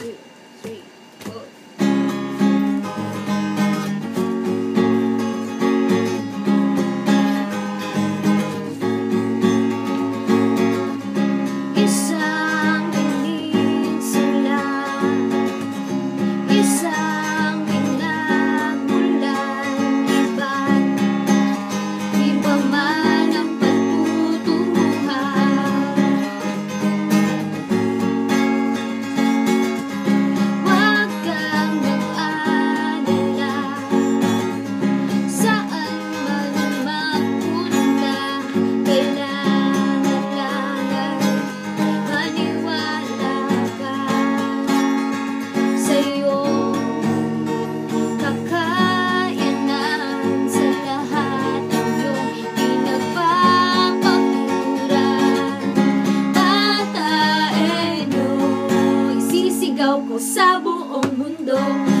too. buong mundo.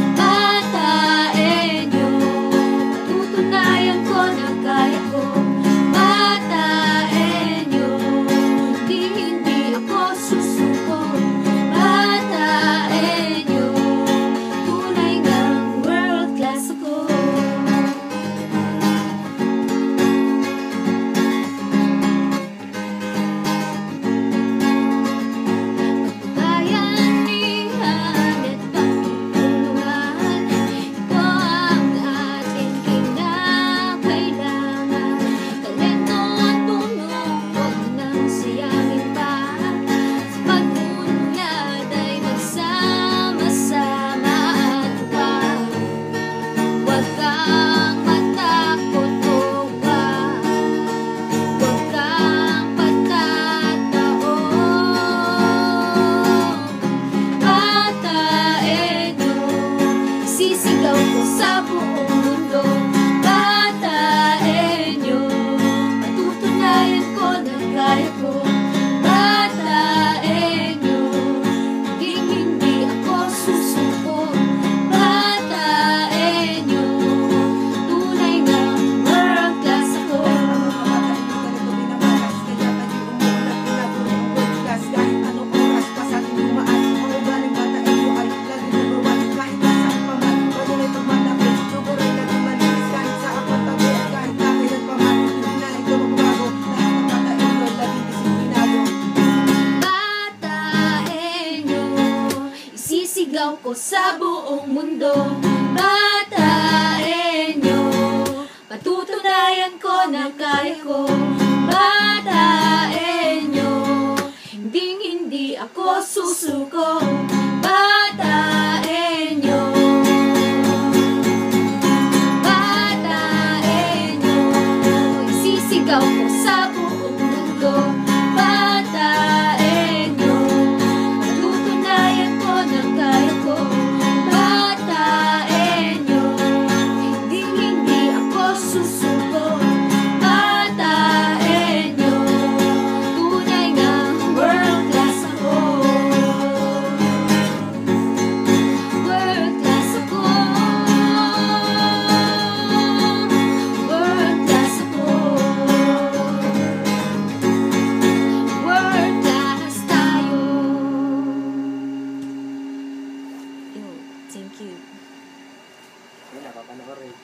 sapo sigaw ko sa buong mundo Bata Enyo Patutunayan ko na kaya ko Bata Enyo Hinding hindi ako susuko.